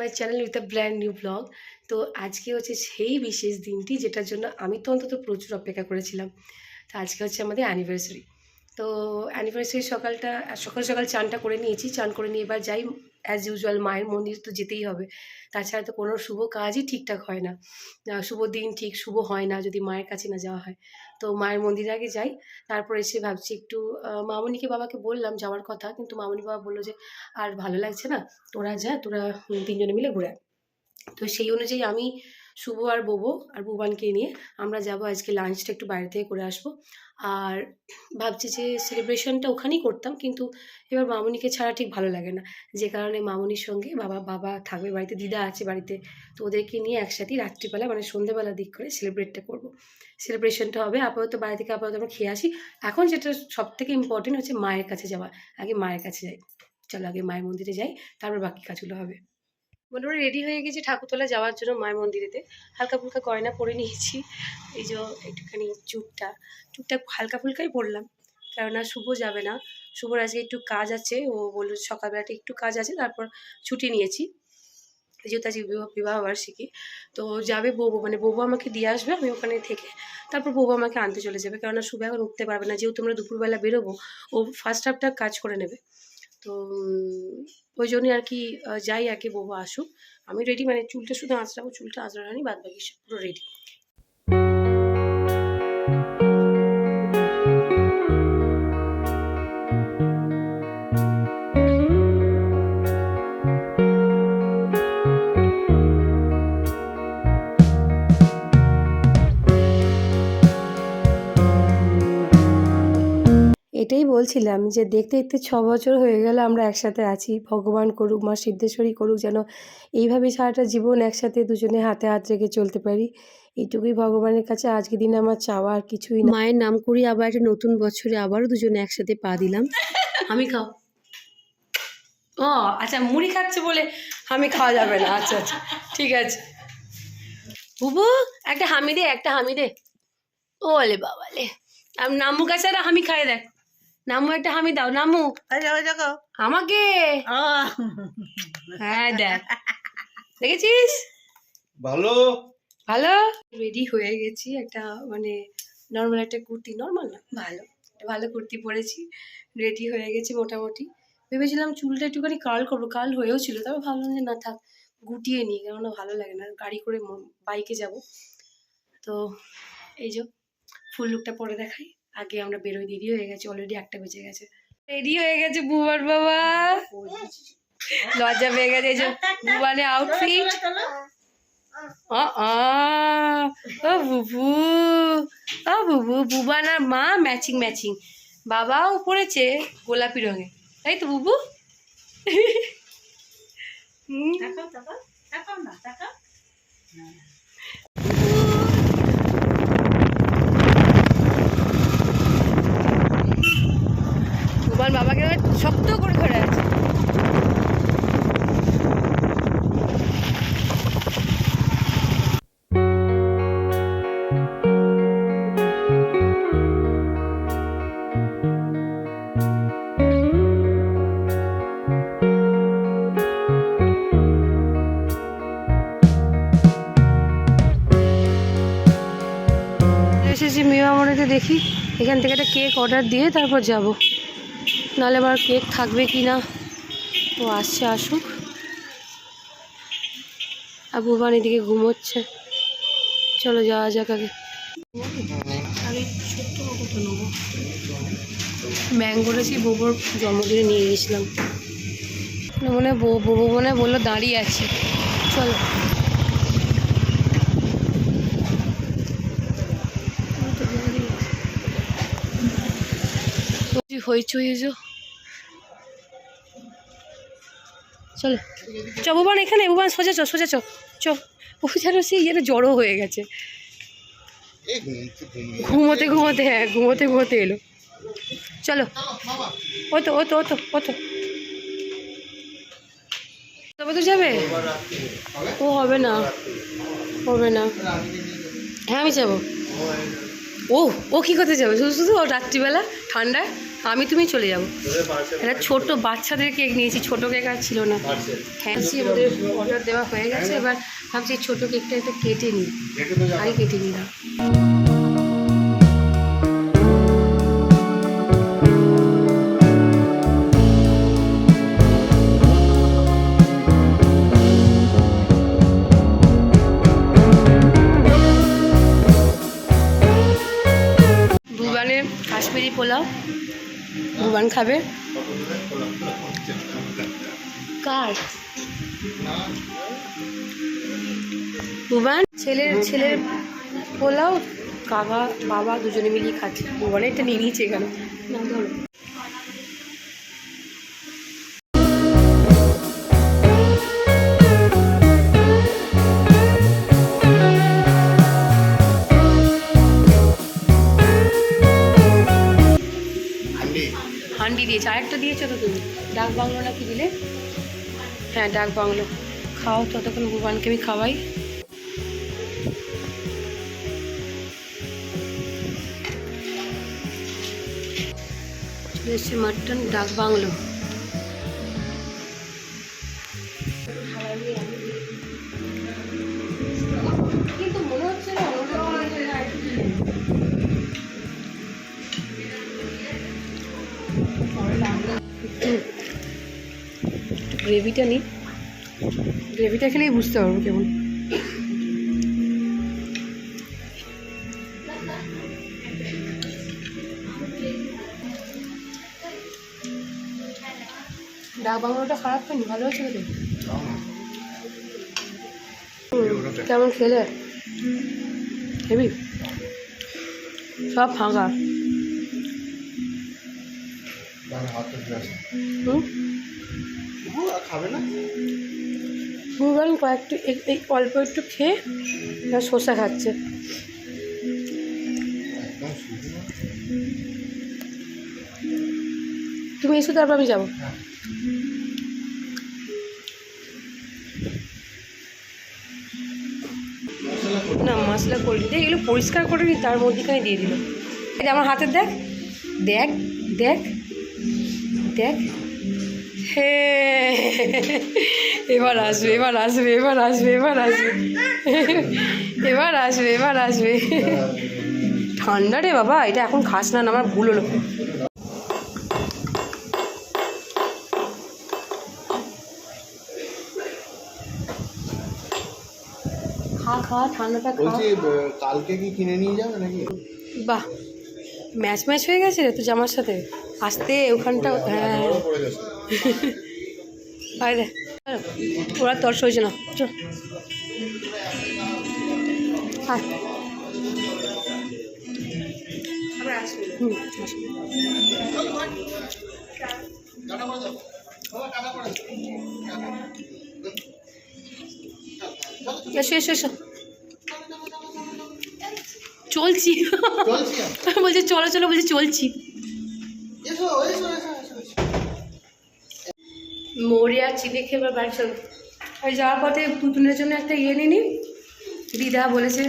My channel with a brand new blog তো আজকে হচ্ছে সেই বিশেষ দিনটি যেটার জন্য আমি তো অন্তত প্রচুর অপেক্ষা করেছিলাম। তো আজকে হচ্ছে আমাদের অ্যানিভার্সারি তো অ্যানিভার্সারি সকালটা, সকাল সকাল চানটা করে নিয়েছি, চান করে নিয়ে এবার যাই অ্যাজ ইউজুয়াল মায়ের মন্দির তো যেতেই হবে। তাছাড়া তো কোনো শুভ কাজই ঠিকঠাক হয় না। শুভ দিন ঠিক শুভ হয় না যদি মায়ের কাছে না যাওয়া হয়। তো মায়ের মন্দিরে আগে যাই, তারপর এসে ভাবছি একটু মামনিকে বাবাকে বললাম যাওয়ার কথা, কিন্তু মামনি বাবা বলল যে, আর ভালো লাগছে না, তোরা যা, তোরা তিনজনে মিলে ঘুরে। তো সেই অনুযায়ী আমি শুভ আর বোবো আর বুবানকে নিয়ে আমরা যাব আজকে লাঞ্চটা একটু বাইরে থেকে করে আসব। আর ভাবছি যে সেলিব্রেশনটা ওখানেই করতাম, কিন্তু এবার মামুনিকে ছাড়া ঠিক ভালো লাগে না। যে কারণে মামনির সঙ্গে বাবা বাবা থাকবে, বাড়িতে দিদা আছে বাড়িতে, তো ওদেরকে নিয়ে একসাথেই রাত্রিবেলা মানে সন্ধ্যেবেলা দিক করে সেলিব্রেটটা করব। সেলিব্রেশনটা হবে, আপাতত বাড়ি থেকে আপাতত আমরা খেয়ে আসি। এখন যেটা সব থেকে ইম্পর্টেন্ট হচ্ছে মায়ের কাছে যাওয়া। আগে মায়ের কাছে যাই। চলো আগে মায়ের মন্দিরে যাই, তারপর বাকি কাজগুলো হবে। মোটামুটি রেডি হয়ে গেছি ঠাকুরতলা যাওয়ার জন্য মায়ের মন্দিরেতে। হালকা ফুলকা গয়না পরে নিয়েছি। এই যে একটুখানি চুপটা। চুপটা হালকা ফুলকাই পরলাম। কেননা শুভ যাবে না। শুভর আজকে একটু কাজ আছে। ও বলল সকালবেলাটা একটু কাজ আছে, তারপর ছুটি নিয়েছি। যেহেতু আজকে বিবাহ বার্ষিকী, তো যাবে বউ মানে বউ আমাকে দিয়ে আসবে, আমি ওখানে থেকে তারপর বউ আমাকে আনতে চলে যাবে। কেননা শুভ এখন উঠতে পারবে না। যেহেতু আমরা দুপুরবেলা বেরোবো, ও ফার্স্ট হাফটা কাজ করে নেবে। তো ওই জন্যই আর কি যাই আর বহু আসুক। আমি রেডি মানে চুলটা শুধু আঁচড়াবো, চুলটা আঁচড়ানি বাদ বাকি পুরো রেডি এটাই বলছিলাম যে দেখতে দেখতে ছ বছর হয়ে গেল আমরা একসাথে আছি। ভগবান করুক মা সিদ্ধেশ্বরী করুক যেন এইভাবে সারাটা জীবন একসাথে দুজনে হাতে হাত রেখে চলতে পারি। এইটুকুই ভগবানের কাছে। আজকে দিনে আমার চাওয়া আর কিছুই মায়ের নাম করি আবার একটা নতুন বছরে আবারও দুজনে একসাথে পা দিলাম। আমি খাও। ও আচ্ছা মুড়ি খাচ্ছে বলে আমি খাওয়া যাবে না। আচ্ছা আচ্ছা ঠিক আছে। বুবু একটা হামি দে একটা হামি দে। ওলে বাবালে। আর নামু কাছে আর হামি খাই দেখ। নামু একটা হামি দাও নামু। আমাকে? হ্যাঁ দেখ। দেখেছিস? ভালো। ভালো? রেডি হয়ে গেছি একটা মানে নর্মাল একটা কুর্তি নর্মাল না ভালো। একটা ভালো কুর্তি পরেছি রেডি হয়ে গেছি মোটামুটি। ভেবেছিলাম চুলটা একটুখানি কার্ল করব কার্ল হয়েও ছিল তবে ভাবলাম যে না থাক গুটিয়ে নিই কেননা ভালো লাগে না গাড়ি করে বাইকে যাব। তো এই যে ফুল লুকটা পরে দেখাই। আগে আমরা বেরোই দেরি হয়ে গেছে অলরেডি একটা বেজে গেছে। রেডি হয়ে গেছে বুবার বাবা। লজ্জা পেয়ে গেছে এই যে আউটফিট ও ও বুবু। বুবান আর মা ম্যাচিং ম্যাচিং বাবাও পড়েছে গোলাপি রঙে। তাই তো বুবু। হুম, বুবান বাবাকে এবার শক্ত করে ধরে আছে। এসেছি মিয়ামরিতে দেখি। এখান থেকে একটা কেক অর্ডার দিয়ে তারপর যাব। নাহলে আবার কেক থাকবে কি না? ও আসছে আসুক। আর বুবান এদিকে ঘুমোচ্ছে। চলো যাওয়া যাক আগে। ছোট্ট কত নেব। ম্যাঙ্গোটা সেই বোবোর জন্মদিনে নিয়ে গেছিলাম মনে বৌ বোবো মনে বলল দাঁড়িয়ে আছি। চলো। হইচই এসো চলো। চ বুবান এখানে বুবান সোজা চ সোজা চ চ। যেন সেই যেন জড়ো হয়ে গেছে। ঘুমোতে ঘুমোতে হ্যাঁ ঘুমোতে ঘুমোতে এলো। চলো। ও তো ও তো ও তো ও তো তবে তো যাবে? ও হবে না। হবে না। হ্যাঁ আমি যাব। ও ও কী করতে যাবে? শুধু শুধু, ও রাত্রিবেলা ঠান্ডায় আমি তুমি চলে যাব। এটা ছোট বাচ্চাদের কেক নিয়েছি, ছোট কেক আর ছিল না। ফ্যান্সি আমাদের অর্ডার দেওয়া হয়ে গেছে, এবার ভাবছি ছোট কেকটা একটু কেটে নিই। আগে কেটে নিলাম কাশ্মীরি পোলাও। ভুবান খাবে? কার? ভুবান ছেলের ছেলের পোলাও কাকা বাবা দুজনে মিলিয়ে খাচ্ছে। ভুবানের এটা নিয়ে নিয়েছে এখানে। দিয়েছে তো তুমি? ডাক বাংলো না কি দিলে? হ্যাঁ ডাক বাংলো। খাও, ততক্ষণ ভুবানকে আমি খাওয়াই। মাটন ডাক বাংলো। গ্রেভিটা নিই গ্রেভিটা খেলেই বুঝতে পারব কেমন। ডাক বাংলোটা খারাপ হয়নি ভালো হয়েছিল তো হুম, কেমন খেলে? হেবি সব ফাঁকা। হুম? আর খাবে না? ভুবন কয়েকটু এই- এই অল্প একটু খেয়ে এবার শসা খাচ্ছে। তুমি এসো তারপর আমি যাব। হ্যাঁ। না মশলা করিনি দেখ এগুলো পরিষ্কার করে নি তার মধ্যেখানে দিয়ে দিল। এই আমার হাতে দেখ দেখ দেখ দেখ। এবার আসবে এবার আসবে এবার আসবে এবার আসবে এবার আসবে এবার আসবে ঠান্ডা রে বাবা এটা এখন খাস না আমার ভুল হলো। খা খা ঠান্ডাটা কালকে কি কিনে নিয়ে যাবে নাকি? বাহ। ম্যাচ ম্যাচ হয়ে গেছে রে তো জামার সাথে? আসতে ওখানটা হ্যাঁ। ওরা তর্স হয়েছে না আসো। এসো এসো এসো। চলছি। চলছি বলছে চলো চলো বলছি চলছি। মরিয়া চিনি খেয়ে এবার বাড়ি চলো। ওই যাওয়ার পথে পুতুনের জন্য একটা ইয়ে নিনি দিদা বলেছে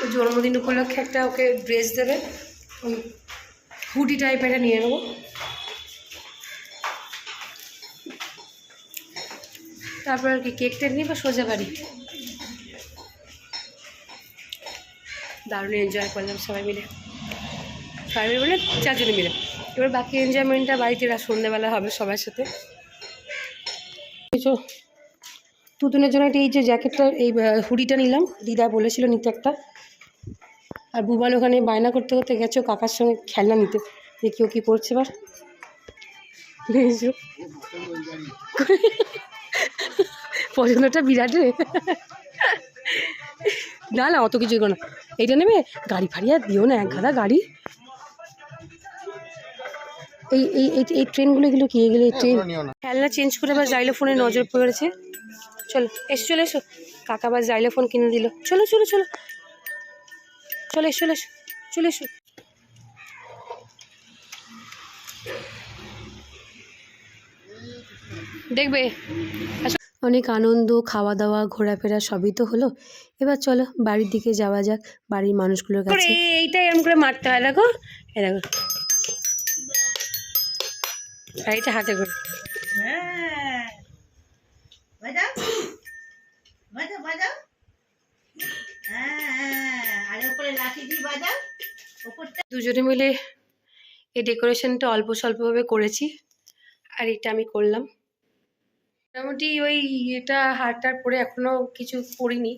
ওই জন্মদিন উপলক্ষে একটা ওকে ড্রেস দেবে। হুডি টাইপের একটা নিয়ে নেব। তারপর আর কি কেকটা নিই বা সোজা বাড়ি। দারুণ এনজয় করলাম সবাই মিলে। সবাই মিলে মানে চারজনে মিলে। এবার বাকি এনজয়মেন্টটা বাড়িতে সন্ধ্যেবেলা হবে সবার সাথে। কিছু তুতুনের জন্য একটা এই যে জ্যাকেটটা এই হুডিটা নিলাম। দিদা বলেছিল নিতে একটা। আর বুবান ওখানে বায়না করতে করতে গেছো কাকার সঙ্গে খেলনা নিতে। দেখি ও কী করছে এবার? পছন্দটা বিরাট রে। না না, অত কিছু না। এইটা নেবে গাড়ি ফাড়ি আর দিও না এক গাদা গাড়ি। এই এই এই ট্রেনগুলো এগুলো কি? এগুলো এই ট্রেন খেলনা চেঞ্জ করে আবার জাইলো ফোনে নজর পড়েছে। চলো এসো চলে এসো। কাকা আবার জাইলো ফোন কিনে দিল। চলো চলো চলো। চলে এসো চলে এসো। চলে এসো। দেখবে? আসো। অনেক আনন্দ খাওয়া দাওয়া ঘোরাফেরা সবই তো হলো। এবার চলো বাড়ির দিকে যাওয়া যাক বাড়ির মানুষগুলোর কাছে। এইটাই এরকম করে মারতে হয় দেখো। এ দেখো। এটা হাতে করে। হ্যাঁ দুজনে মিলে এই ডেকোরেশনটা অল্প স্বল্পভাবে করেছি। আর এটা আমি করলাম। মোটামুটি ওই এটা হারটার পরে এখনও কিছু পরিনি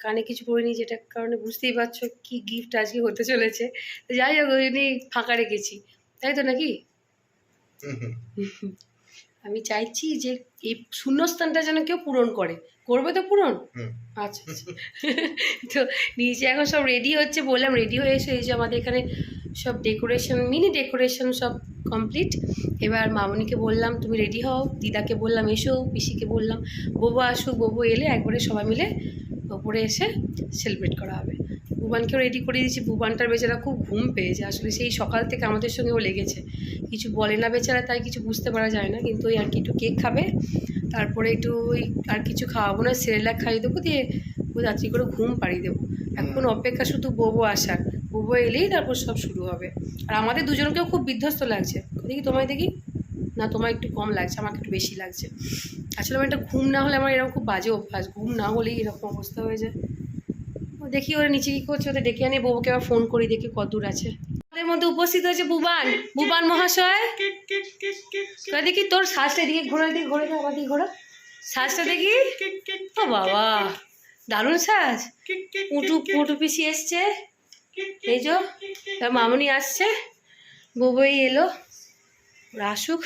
কানে কিছু পরিনি যেটার কারণে বুঝতেই পারছ কি গিফট আজকে হতে চলেছে। যাই হোক ওই জন্যই ফাঁকা রেখেছি তাই তো নাকি? আমি চাইছি যে এই শূন্যস্থানটা যেন কেউ পূরণ করে। করবে তো পূরণ? আচ্ছা আচ্ছা। তো নিচে এখন সব রেডি হচ্ছে বললাম রেডি হয়ে এসে এই যে আমাদের এখানে সব ডেকোরেশন মিনি ডেকোরেশন সব কমপ্লিট এবার মামনিকে বললাম তুমি রেডি হও? দিদাকে বললাম এসো। পিসিকে বললাম ববু আসুক ববু এলে একবারে সবাই মিলে ওপরে এসে সেলিব্রেট করা হবে। বুবানকেও রেডি করে দিয়েছি। বুবানটার বেচারা খুব ঘুম পেয়েছে। আসলে সেই সকাল থেকে আমাদের সঙ্গে ও লেগেছে। কিছু বলে না বেচারা তাই কিছু বুঝতে পারা যায় না। কিন্তু ওই আর কি একটু কেক খাবে তারপরে একটু ওই আর কিছু খাওয়াবো না সেরেলাক খাইয়ে দেবো দিয়ে ও রাত্রি করে ঘুম পাড়িয়ে দেবো। এখন অপেক্ষা শুধু ববো আসার। ববো এলেই তারপর সব শুরু হবে। আর আমাদের দুজনকেও খুব বিধ্বস্ত লাগছে। দেখি তোমায় দেখি? না তোমার একটু কম লাগছে, আমাকে একটু বেশি লাগছে। আসলে আমার একটা ঘুম না হলে আমার এরকম খুব বাজে অভ্যাস। ঘুম না হলেই এরকম অবস্থা হয়ে যায়। দেখি ওরা নিচে কী করছে, ওদের ডেকে আনি, বউকে আবার ফোন করি, দেখি কত দূর আছে। আমাদের মধ্যে উপস্থিত হয়েছে বুবান বুবান মহাশয়। দেখি, তোর শ্বাসটা এদিকে ঘোরা দিকে ঘোরে আমার দিকে ঘোরা। শ্বাসটা দেখি। ও বাবা, দারুণ শ্বাস। উঁটু পুটু পিসি এসছে। এই যো তার মামনি আসছে বউই এলো আসুক।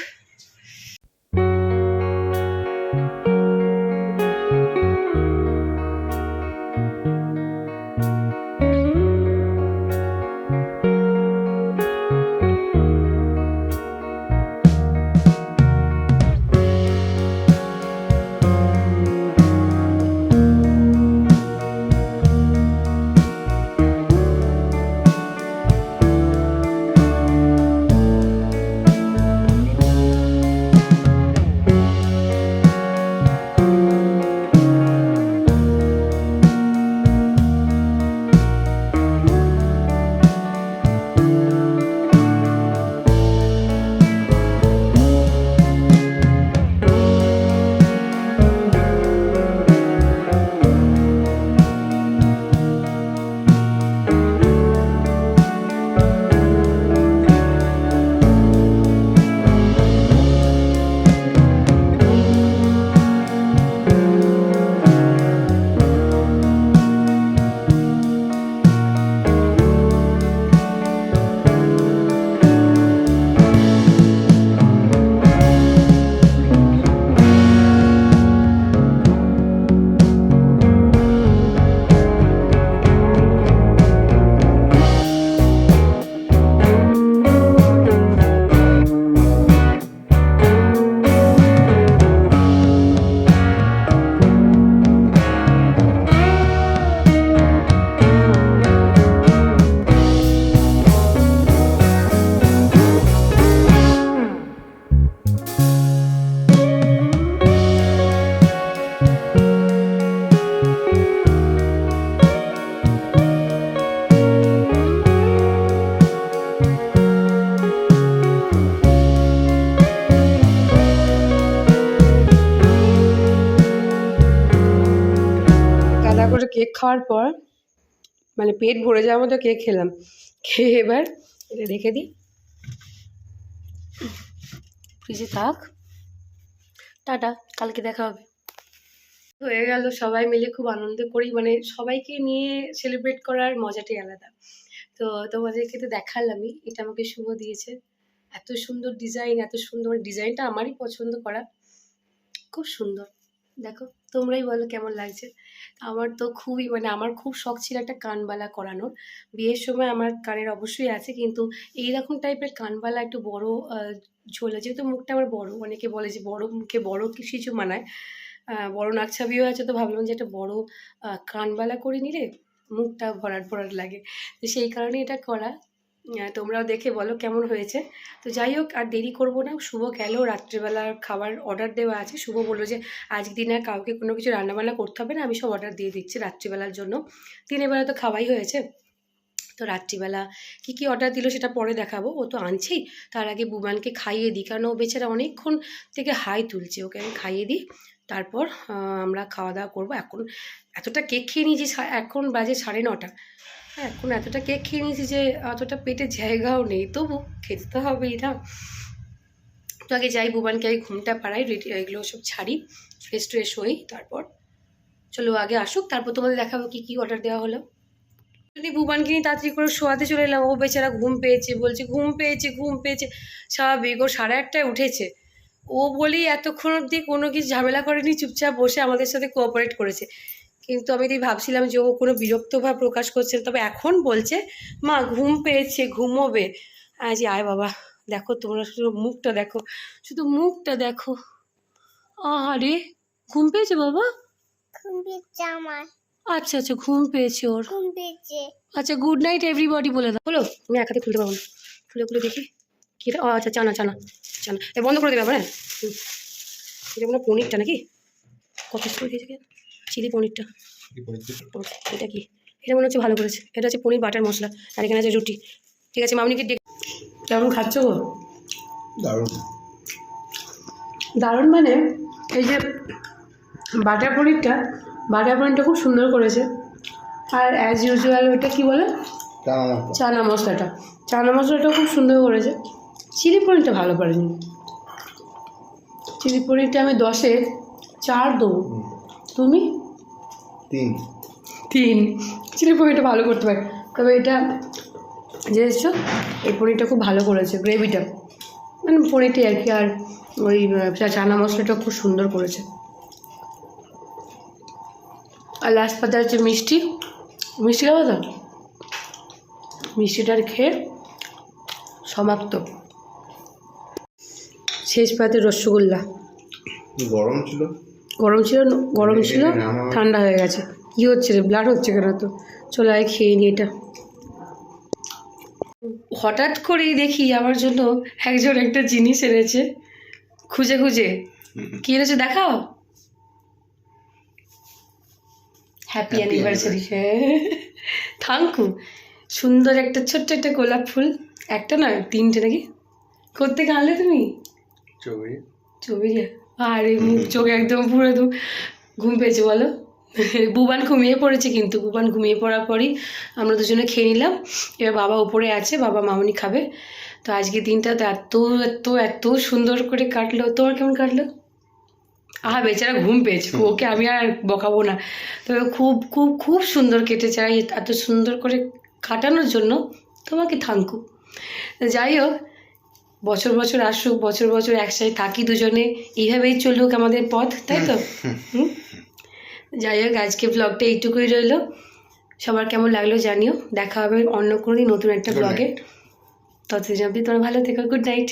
কেক খাওয়ার পর মানে পেট ভরে যাওয়ার মতো কেক খেলাম। খেয়ে এবার এটা রেখে দিই। ফ্রিজে থাক। টাটা কালকে দেখা হবে। হয়ে গেল সবাই মিলে খুব আনন্দ করি। মানে সবাইকে নিয়ে সেলিব্রেট করার মজাটাই আলাদা। তো তোমাদেরকে তো দেখালামই এটা আমাকে শুভ দিয়েছে। এত সুন্দর ডিজাইন এত সুন্দর ডিজাইনটা আমারই পছন্দ করা। খুব সুন্দর। দেখো, তোমরাই বলো কেমন লাগছে। আমার তো খুবই মানে আমার খুব শখ ছিল একটা কানবালা করানোর। বিয়ের সময় আমার কানের অবশ্যই আছে, কিন্তু এই রকম টাইপের কানবালা একটু বড় ঝোলে, যেহেতু মুখটা আমার বড়, অনেকে বলে যে বড় মুখে বড় কিছু মানায়। বড় নাকছাবিও আছে, তো ভাবলাম যে একটা বড় কানবালা করে নিলে মুখটা ভরাট ভরাট লাগে। তো সেই কারণে এটা করা। তোমরাও দেখে বলো কেমন হয়েছে। তো যাই হোক, আর দেরি করব না। শুভ গেল, রাত্রিবেলার খাবার অর্ডার দেওয়া আছে। শুভ বলল যে, আজ দিন আর কাউকে কোনো কিছু রান্নাবান্না করতে হবে না, আমি সব অর্ডার দিয়ে দিচ্ছি রাত্রিবেলার জন্য। দিনের বেলা তো খাওয়াই হয়েছে। তো রাত্রিবেলা কী কী অর্ডার দিল সেটা পরে দেখাবো। ও তো আনছেই। তার আগে বুবানকে খাইয়ে দিই, কারণ ও বেচারা অনেকক্ষণ থেকে হাই তুলছে। ওকে আমি খাইয়ে দিই। তারপর আমরা খাওয়া দাওয়া করব। এখন এতটা কেক খেয়ে নিয়েছি এখন বাজে সাড়ে নটা। হ্যাঁ এখন এতটা কেক খেয়ে নিয়েছি যে অতটা পেটে জায়গাও নেই। তবু খেতে তো হবেই না। তো আগে যাই, বুবানকে আগে ঘুমটা পাড়াই, রেডি, এগুলো সব ছাড়ি ফ্রেশ ট্রেশ হই, তারপর চলো আগে আসুক, তারপর তোমাদের দেখাবো কি কি অর্ডার দেওয়া হলো। যদি বুবানকে নিয়ে তাড়াতাড়ি করে শোয়াতে চলে এলাম, ও বেচারা ঘুম পেয়েছে, বলছে ঘুম পেয়েছে ঘুম পেয়েছে, স্বাভাবিক, ও সাড়ে আটটায় উঠেছে। ও বলেই এতক্ষণ অবধি কোনো কিছু ঝামেলা করেনি, চুপচাপ বসে আমাদের সাথে কোঅপারেট করেছে। কিন্তু আমি যদি ভাবছিলাম যে ও কোনো বিরক্ত ভাব প্রকাশ করছে তবে এখন বলছে মা ঘুম পেয়েছে ঘুমোবে। আজ আয় বাবা দেখো তোমরা শুধু মুখটা দেখো শুধু মুখটা দেখো। আরে ঘুম পেয়েছে বাবা? ঘুম পেয়েছে আমার। আচ্ছা আচ্ছা ঘুম পেয়েছে ওর। ঘুম পেয়েছে। আচ্ছা গুড নাইট এভরিবডি বলে দাও। হলো আমি এক হাতে খুলতে পারব না খুলে খুলে দেখি। কি ও আচ্ছা চানা চানা চানা। বন্ধ করে দেবে আবার হ্যাঁ। এটা মনে পনিরটা নাকি? কত দিয়েছে কেন? চিলি পনিরটা। এটা কি? এটা মনে হচ্ছে ভালো করেছে। এটা হচ্ছে পনির বাটার মশলা আর এখানে আছে রুটি। ঠিক আছে মামনিকে ডেকে কেমন খাচ্ছ গো? দারুণ। দারুণ মানে এই যে বাটার পনিরটা বাটার পনিরটা খুব সুন্দর করেছে। আর অ্যাজ ইউজুয়াল ওটা কি বলে? চানা মশলা। মশলাটা। চানা মশলাটা খুব সুন্দর করেছে। চিলি পনিরটা ভালো করেনি। চিলি পনিরটা আমি দশে চার দেবো। তুমি? তিন। তিন। চিলি পনিরটা ভালো করতে পারে। তবে এটা যে এই পনিরটা খুব ভালো করেছে গ্রেভিটা। মানে পনিরটাই আর কি আর ওই চানা মশলাটা খুব সুন্দর করেছে। আর লাস্ট পাতা হচ্ছে মিষ্টি। মিষ্টি খাব তো? মিষ্টিটার খেয়ে সমাপ্ত। শেষ পাতে রসগোল্লা। গরম ছিল। গরম ছিল গরম ছিল ঠান্ডা হয়ে গেছে। কী হচ্ছে রে? ব্লাড হচ্ছে কেন তো? চলে আয় খেয়ে নি এটা। হঠাৎ করেই দেখি আমার জন্য একজন একটা জিনিস এনেছে। খুঁজে খুঁজে। কি এনেছে দেখাও? হ্যাপি অ্যানিভার্সারি থ্যাংক ইউ সুন্দর একটা ছোট্ট একটা গোলাপ ফুল। একটা না তিনটে নাকি? করতে আনলে তুমি? ছবি আরে মুখ, চোখ একদম পুরো ঘুম পেয়েছে বলো? বুবান ঘুমিয়ে পড়েছে কিন্তু, বুবান ঘুমিয়ে পড়ার পরই আমরা দুজনে খেয়ে নিলাম। এবার বাবা উপরে আছে, বাবা মামনি খাবে। তো আজকে দিনটা তো এত এত এত সুন্দর করে কাটলো। তোমার কেমন কাটলো? আহা বেচারা ঘুম পেয়েছে, ওকে আমি আর বকাবো না। তবে খুব খুব খুব সুন্দর কেটেছে। আর এত সুন্দর করে কাটানোর জন্য তোমাকে থাঙ্কু। যাই হোক বছর বছর আসুক বছর বছর একসাথে থাকি দুজনে এইভাবেই চলুক আমাদের পথ তাই তো? হুম? যাই হোক আজকে ব্লগটা এইটুকুই রইল। সবার কেমন লাগল জানিও। দেখা হবে অন্য কোনো দিন নতুন একটা ব্লগে. ততদিন অবধি তোমরা ভালো থেকো। Good night